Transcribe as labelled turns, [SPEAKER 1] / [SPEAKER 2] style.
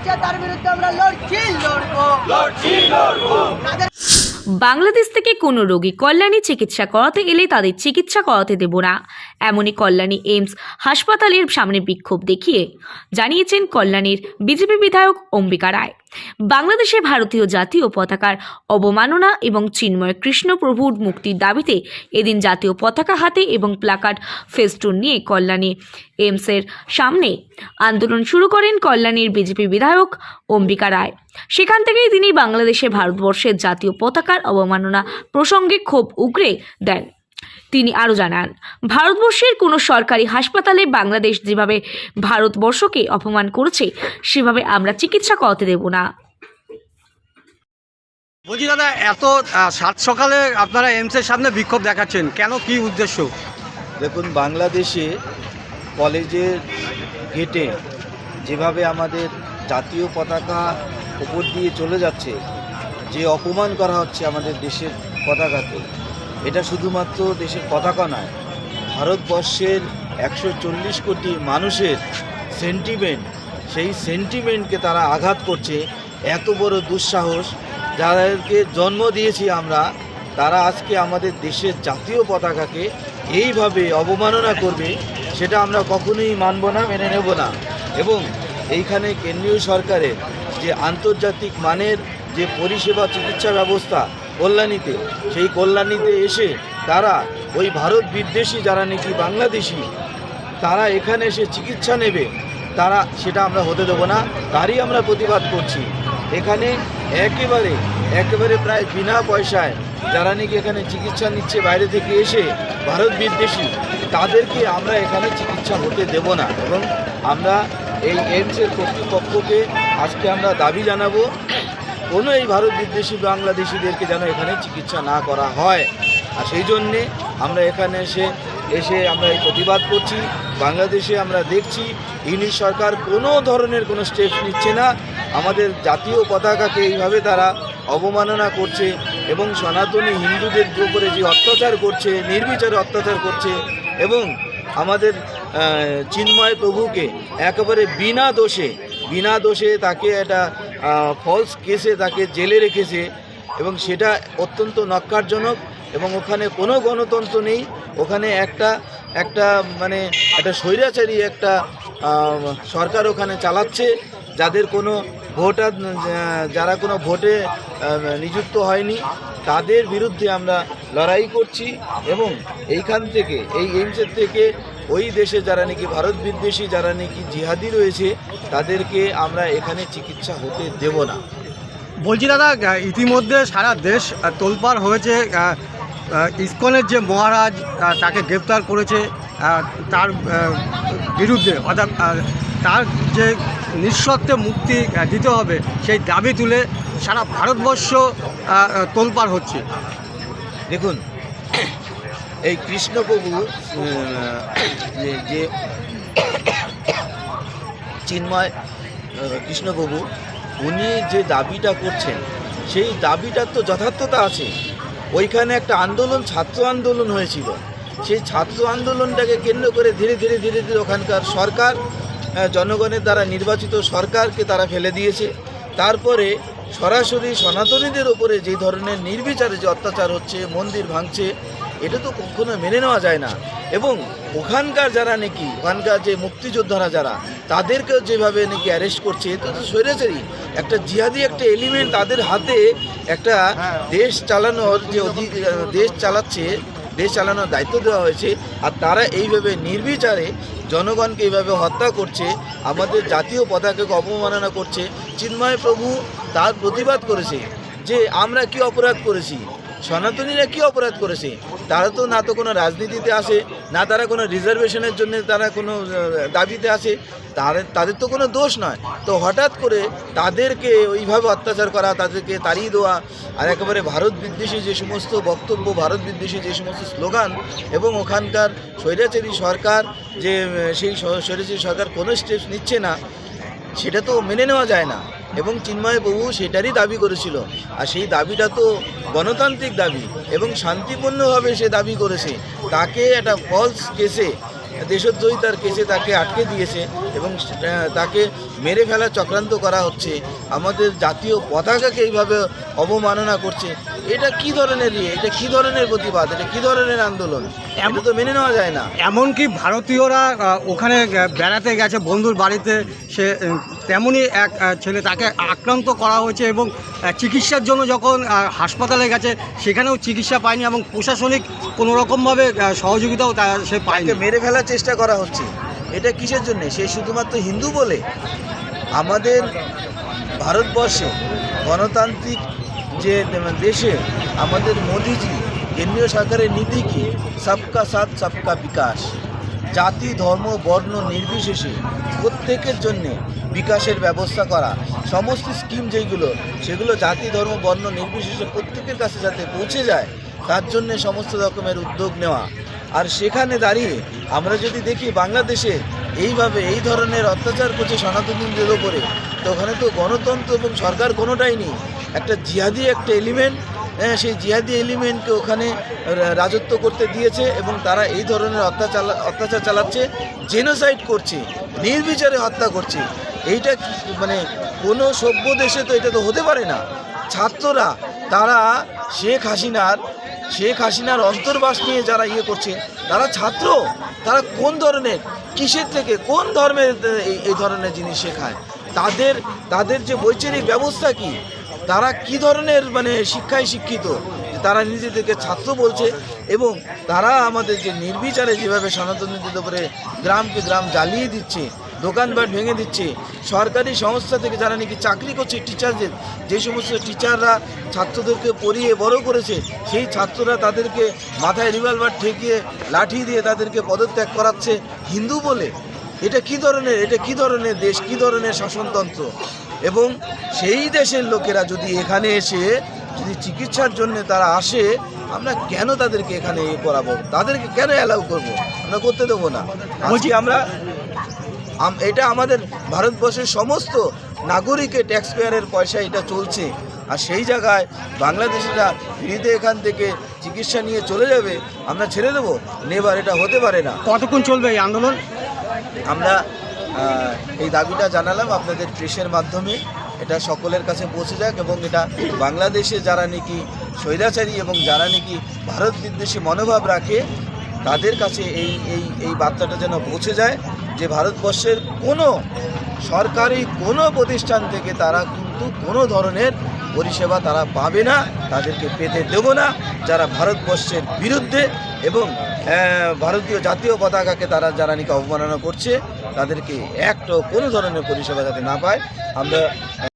[SPEAKER 1] করেছে তার বিরুদ্ধে আমরা লড়ছি লড়বো। তাদের
[SPEAKER 2] বাংলাদেশ থেকে কোনো রোগী কল্যাণী চিকিৎসা করাতে এলে তাদের চিকিৎসা করাতে দেব না। এমনই কল্যাণী এইমস হাসপাতালের সামনে বিক্ষোভ দেখিয়ে জানিয়েছেন কল্যাণীর বিজেপি বিধায়ক অম্বিকা রায়। বাংলাদেশে ভারতীয় জাতীয় পতাকার অবমাননা এবং চিন্ময় কৃষ্ণপ্রভুর মুক্তির দাবিতে এদিন জাতীয় পতাকা হাতে এবং প্লাকার্ড ফেস্টুন নিয়ে কল্যাণী এইমসের সামনে আন্দোলন শুরু করেন কল্যাণীর বিজেপি বিধায়ক অম্বিকা রায়। সেখান থেকেই তিনি বাংলাদেশে ভারতবর্ষের জাতীয় পতাকার অবমাননা প্রসঙ্গে ক্ষোভ উগরে দেন। তিনি আরও জানান ভারতবর্ষের কোনো সরকারি হাসপাতালে বাংলাদেশ যেভাবে ভারতবর্ষকে অপমান করেছে সেভাবে আমরা চিকিৎসা করাতে দেব না।
[SPEAKER 3] বলছি দাদা এত সাত সকালে আপনারা এমসের সামনে বিক্ষোভ দেখাচ্ছেন। কেন? কি উদ্দেশ্য?
[SPEAKER 4] দেখুন বাংলাদেশে কলেজের গেটে যেভাবে আমাদের জাতীয় পতাকা উপর দিয়ে চলে যাচ্ছে, যে অপমান করা হচ্ছে আমাদের দেশের পতাকাকে, এটা শুধুমাত্র দেশের পতাকা নয়, ভারতবর্ষের একশো চল্লিশ কোটি মানুষের সেন্টিমেন্ট সেই সেন্টিমেন্টকে তারা আঘাত করছে, এত বড় দুঃসাহস যাদেরকে জন্ম দিয়েছি আমরা, তারা আজকে আমাদের দেশের জাতীয় পতাকাকে এইভাবে অবমাননা করবে সেটা আমরা কখনোই মানব না, মেনে নেব না। এবং এইখানে কেন্দ্রীয় সরকারের যে আন্তর্জাতিক মানের যে পরিষেবা চিকিৎসা ব্যবস্থা কল্যাণীতে, সেই কল্যাণীতে এসে তারা ওই ভারত বিদ্বেষী যারা নাকি বাংলাদেশি, তারা এখানে এসে চিকিৎসা নেবে, তারা সেটা আমরা হতে দেবো না, তারই আমরা প্রতিবাদ করছি। এখানে একেবারে একেবারে প্রায় বিনা পয়সায় যারা নাকি এখানে চিকিৎসা নিচ্ছে, বাইরে থেকে এসে ভারত বিদ্বেষী, তাদেরকে আমরা এখানে চিকিৎসা হতে দেব না। এবং আমরা এই এইমসের কর্তৃপক্ষকে আজকে আমরা দাবি জানাব, কোনো এই ভারত বিদ্বেষী বাংলাদেশিদেরকে যেন এখানে চিকিৎসা না করা হয়। আর সেই জন্যে আমরা এখানে এসে এসে আমরা এই প্রতিবাদ করছি। বাংলাদেশে আমরা দেখছি ইংলিশ সরকার কোনো ধরনের কোনো স্টেপ নিচ্ছে না। আমাদের জাতীয় পতাকাকে এইভাবে তারা অবমাননা করছে এবং সনাতনী হিন্দুদের উপরে যে অত্যাচার করছে, নির্বিচারে অত্যাচার করছে এবং আমাদের চিন্ময় প্রভুকে একেবারে বিনা দোষে বিনা দোষে তাকে একটা ফলস কেসে তাকে জেলে রেখেছে এবং সেটা অত্যন্ত নক্কারজনক এবং ওখানে কোনো গণতন্ত্র নেই। ওখানে একটা একটা মানে একটা স্বৈরাচারী একটা সরকার ওখানে চালাচ্ছে। যাদের কোনো ভোটার যারা কোনো ভোটে নিযুক্ত হয়নি। তাদের বিরুদ্ধে আমরা লড়াই করছি এবং এইখান থেকে এই এইমসের থেকে ওই দেশে যারা নাকি ভারত বিদ্বেষী যারা নাকি জিহাদি রয়েছে তাদেরকে আমরা এখানে চিকিৎসা হতে দেব না।
[SPEAKER 3] বলছি দাদা ইতিমধ্যে সারা দেশ আহ, তোলপাড় হয়েছে। ইসকনের যে মহারাজ তাকে গ্রেপ্তার করেছে তার বিরুদ্ধে অর্থাৎ তার যে নিঃশর্তে মুক্তি দিতে হবে সেই দাবি তুলে সারা ভারতবর্ষ আহ, হচ্ছে।
[SPEAKER 4] দেখুন এই কৃষ্ণপ্রভু যে চিন্ময় কৃষ্ণপ্রভু উনি যে দাবিটা করছেন সেই দাবিটার তো যথার্থতা আছে। ওইখানে একটা আন্দোলন ছাত্র আন্দোলন হয়েছিল। সেই ছাত্র আন্দোলনটাকে কেন্দ্র করে ধীরে ধীরে ধীরে ধীরে ওখানকার সরকার জনগণের দ্বারা নির্বাচিত সরকারকে তারা ফেলে দিয়েছে। তারপরে সরাসরি সনাতনীদের ওপরে যে ধরনের নির্বিচারে যে অত্যাচার হচ্ছে, মন্দির ভাঙছে, এটা তো কখনো মেনে নেওয়া যায় না। এবং ওখানকার যারা নাকি, ওখানকার যে মুক্তিযোদ্ধারা যারা, তাদেরকেও যেভাবে নাকি অ্যারেস্ট করছে এটা তো স্বৈরাচারী। একটা জিহাদি একটা এলিমেন্ট তাদের হাতে একটা দেশ চালানোর যে দেশ চালাচ্ছে, দেশ চালানোর দায়িত্ব দেওয়া হয়েছে, আর তারা এইভাবে নির্বিচারে জনগণকে এইভাবে হত্যা করছে, আমাদের জাতীয় পতাকাকে অবমাননা করছে, চিন্ময় প্রভু তার প্রতিবাদ করেছে যে আমরা কি অপরাধ করেছি। সনাতনীরা কি অপরাধ করেছে? তারা তো না তো কোনো রাজনীতিতে আসে, না তারা কোনো রিজার্ভেশনের জন্য তারা কোনো দাবিতে আসে। তাদের তাদের তো কোনো দোষ নয়। তো হঠাৎ করে তাদেরকে ওইভাবে অত্যাচার করা, তাদেরকে তাড়িয়ে দেওয়া আর একেবারে ভারত বিদ্বেষী যে সমস্ত বক্তব্য, ভারত বিদ্বেষী যে সমস্ত স্লোগান এবং ওখানকার স্বৈরাচারী সরকার যে সেই স্বৈরাচারী সরকার কোনো স্টেপস নিচ্ছে না, সেটা তো মেনে নেওয়া যায় না। এবং চিন্ময় প্রভু সেটারই দাবি করেছিল। আর সেই দাবিটা তো গণতান্ত্রিক দাবি এবং শান্তিপূর্ণভাবে সে দাবি করেছে। তাকে একটা ফলস কেসে দেশদ্রোহিতার কেসে তাকে আটকে দিয়েছে এবং তাকে মেরে ফেলার চক্রান্ত করা হচ্ছে। আমাদের জাতীয় পতাকাকে এইভাবে অবমাননা করছে। এটা কি ধরনের ইয়ে এটা কি ধরনের প্রতিবাদ? এটা কি ধরনের আন্দোলন? এটা তো মেনে নেওয়া যায় না।
[SPEAKER 3] এমনকি ভারতীয়রা ওখানে বেড়াতে গেছে বন্ধুর বাড়িতে। সে তেমনই এক ছেলে তাকে আক্রান্ত করা হয়েছে এবং চিকিৎসার জন্য যখন হাসপাতালে গেছে সেখানেও চিকিৎসা পায়নি এবং প্রশাসনিক কোনো রকমভাবে সহযোগিতাও তা- সে পায়নি।
[SPEAKER 4] মেরে ফেলার চেষ্টা করা হচ্ছে। এটা কিসের জন্যে? সে শুধুমাত্র হিন্দু বলে? আমাদের ভারতবর্ষে গণতান্ত্রিক যে দেশে আমাদের মোদিজি, কেন্দ্রীয় সরকারের নীতি কি সবকা সাথ, সবকা বিকাশ। জাতি, ধর্ম, বর্ণ নির্বিশেষে প্রত্যেকের জন্যে বিকাশের ব্যবস্থা করা। সমস্ত স্কিম যেইগুলো, সেগুলো জাতি, ধর্ম, বর্ণ নির্বিশেষে প্রত্যেকের কাছে যাতে পৌঁছে যায়, তার জন্যে সমস্ত রকমের উদ্যোগ নেওয়া। আর সেখানে দাঁড়িয়ে আমরা যদি দেখি বাংলাদেশে এইভাবে এই ধরনের অত্যাচার করছে সনাতনীদের ওপরে তো ওখানে তো গণতন্ত্র এবং সরকার কোনোটাই নেই। একটা জিহাদি একটা এলিমেন্ট হ্যাঁ সেই জিহাদি এলিমেন্টকে ওখানে রাজত্ব করতে দিয়েছে এবং তারা এই ধরনের অত্যাচার অত্যাচার চালাচ্ছে, জেনোসাইড করছে, নির্বিচারে হত্যা করছে। এইটা মানে কোনো সভ্য দেশে তো এটা তো হতে পারে না। ছাত্ররা, তারা শেখ হাসিনার শেখ হাসিনার অন্তর্বাস নিয়ে যারা ইয়ে করছে, তারা ছাত্র? তারা কোন ধরনের, কিসের থেকে, কোন ধর্মের এই- এই ধরনের জিনিস শেখায়? তাদের তাদের যে বৈচারিক ব্যবস্থা কি? তারা কি ধরনের মানে শিক্ষায় শিক্ষিত? তারা নিজেদেরকে ছাত্র বলছে এবং তারা আমাদের যে নির্বিচারে যেভাবে সনাতনীদের উপরে গ্রামকে গ্রাম জ্বালিয়ে দিচ্ছে দোকানপাট ভেঙে দিচ্ছে, সরকারি সংস্থা থেকে যারা নাকি চাকরি করছে টিচারদের যে সমস্ত টিচাররা ছাত্রদেরকে পড়িয়ে বড় করেছে, সেই ছাত্ররা তাদেরকে মাথায় রিভলভার ঠেকিয়ে লাঠি দিয়ে তাদেরকে পদত্যাগ করাচ্ছে হিন্দু বলে। এটা কি ধরনের এটা কি ধরনের দেশ কি ধরনের শাসনতন্ত্র? এবং সেই দেশের লোকেরা যদি এখানে এসে যদি চিকিৎসার জন্য তারা আসে আমরা কেন তাদেরকে এখানে ইয়ে করাবো? তাদেরকে কেন অ্যালাউ করব? আমরা করতে দেবো না। বলছি আমরা এটা আমাদের ভারতবর্ষের সমস্ত নাগরিকের ট্যাক্স পেয়ারের পয়সা এটা চলছে। আর সেই জায়গায় বাংলাদেশিরা ফ্রিতে এখান থেকে চিকিৎসা নিয়ে চলে যাবে আমরা ছেড়ে দেবো? নেবার এটা হতে পারে না।
[SPEAKER 3] কতক্ষণ চলবে এই আন্দোলন?
[SPEAKER 4] আমরা এই দাবিটা জানালাম আপনাদের প্রেসের মাধ্যমে। এটা সকলের কাছে পৌঁছে যাক এবং এটা বাংলাদেশে যারা নাকি স্বৈরাচারী এবং যারা নাকি ভারত বিদ্বেষী মনোভাব রাখে, তাদের কাছে এই এই এই বার্তাটা যেন পৌঁছে যায় যে ভারতবর্ষের কোনো সরকারি কোনো প্রতিষ্ঠান থেকে তারা কিন্তু কোনো ধরনের পরিষেবা তারা পাবে না, তাদেরকে পেতে দেব না। যারা ভারতবর্ষের বিরুদ্ধে এবং ভারতীয় জাতীয় পতাকাকে তারা যারা নাকি অবমাননা করছে, তাদেরকে একটা কোনো ধরনের পরিষেবা যাতে না পায়, আমরা